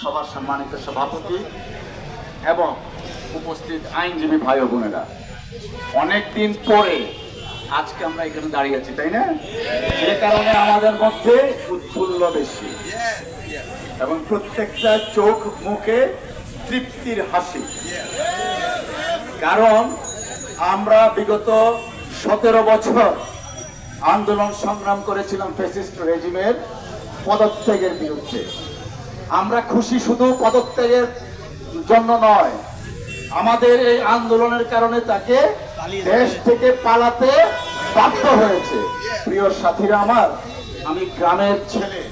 সভার সম্মানিত সভাপতি এবং উপস্থিত আইনজীবী ভাই ও বোনেরা অনেকদিন পরে আজকে আমরা এখানে দাঁড়িয়ে আছি, তাই না? যে কারণে আমাদের মধ্যে উৎফুল্ল বেশি এবং প্রত্যেকটা চোখ মুখে তৃপ্তির হাসি। কারণ আমরা বিগত সতেরো বছর আন্দোলন সংগ্রাম করেছিলাম ফেসিস্ট রেজিমের পদত্যাগের বিরুদ্ধে। আমরা খুশি শুধু পদত্যাগের জন্য নয়। আমাদের এই আন্দোলনের কারণে তাকে দেশ থেকে পালাতে বাধ্য হয়েছে। প্রিয় সাথীরা আমার, আমি গ্রামের ছেলে।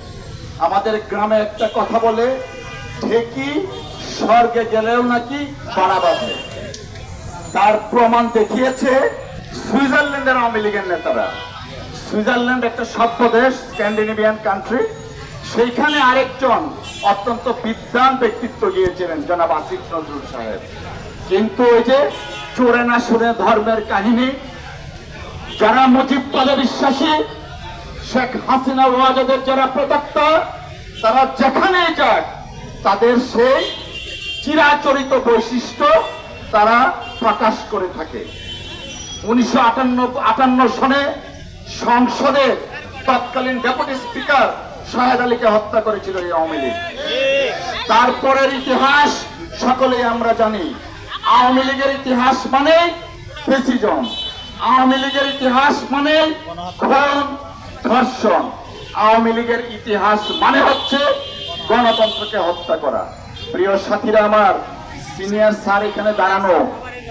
আমাদের গ্রামে একটা কথা বলে ঠেকি স্বর্গে গেলেও নাকি পাড়া বাঁধে। তার প্রমাণ দেখিয়েছে সুইজারল্যান্ডের আওয়ামী লীগের নেতারা। সুইজারল্যান্ড একটা সভ্য দেশ, স্ক্যান্ডিনেভিয়ান কান্ট্রি। সেইখানে আরেকজন অত্যন্ত বিদ্বান ব্যক্তিত্ব গিয়েছিলেন জনাব আসিফ নজরুল সাহেব। কিন্তু ওই যে চোরে না শুনে ধর্মের কাহিনী, যারা মুজিববাদে বিশ্বাসী, শেখ হাসিনা ওয়াজেদের যারা প্রদত্তা তারা যেখানে যাক, তাদের সেই চিরাচরিত বৈশিষ্ট্য তারা প্রকাশ করে থাকে। উনিশশো আটান্ন সনে সংসদের তৎকালীন ডেপুটি স্পিকার শাহেদ আলীকে হত্যা করেছিল এই আওয়ামী লীগ। তারপরের ইতিহাস সকলেই আমরা জানি। আওয়ামী লীগের ইতিহাস মানে প্রেসিজন আওয়ামী লীগের ইতিহাস মানে খুন ধর্ষণ। আওয়ামী লীগের ইতিহাস মানে হচ্ছে গণতন্ত্রকে হত্যা করা। প্রিয় সাথীরা আমার, সিনিয়র স্যার এখানে দাঁড়ানো,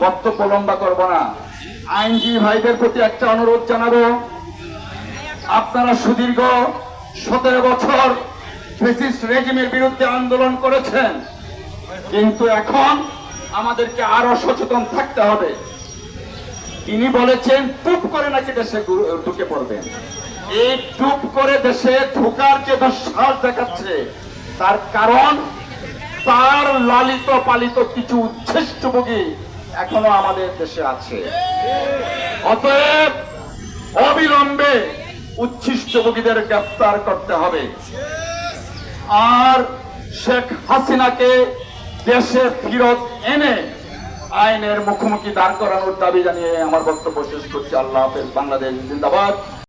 বক্তব্য লম্বা করব না। আইনজীবী ভাইদের প্রতি একটা অনুরোধ জানাব। আপনারা সুদীর্ঘ সতেরো বছর ফেসিস্ট রেজিমের বিরুদ্ধে আন্দোলন করেছেন। কিন্তু এখন আমাদেরকে আরও সচেতন থাকতে হবে। তিনি বলেছেন, টুপ করে নাকি দেশে ঢুকে পড়বেন এই টুপ করে দেশে ঢুকার যে দুঃসাহস দেখাচ্ছে, তার কারণ তার লালিত পালিত কিছু উচ্ছিষ্টভোগী এখনও আমাদের দেশে আছে। অতএব অবিলম্বে উচ্ছিষ্টভোগীদের গ্রেফতার করতে হবে। আর শেখ হাসিনাকে দেশে ফিরত এনে আইনের মুখোমুখি দাঁড় করানোর দাবি জানিয়ে আমার বক্তব্য শেষ করছি। আল্লাহ হাফেজ, বাংলাদেশ জিন্দাবাদ।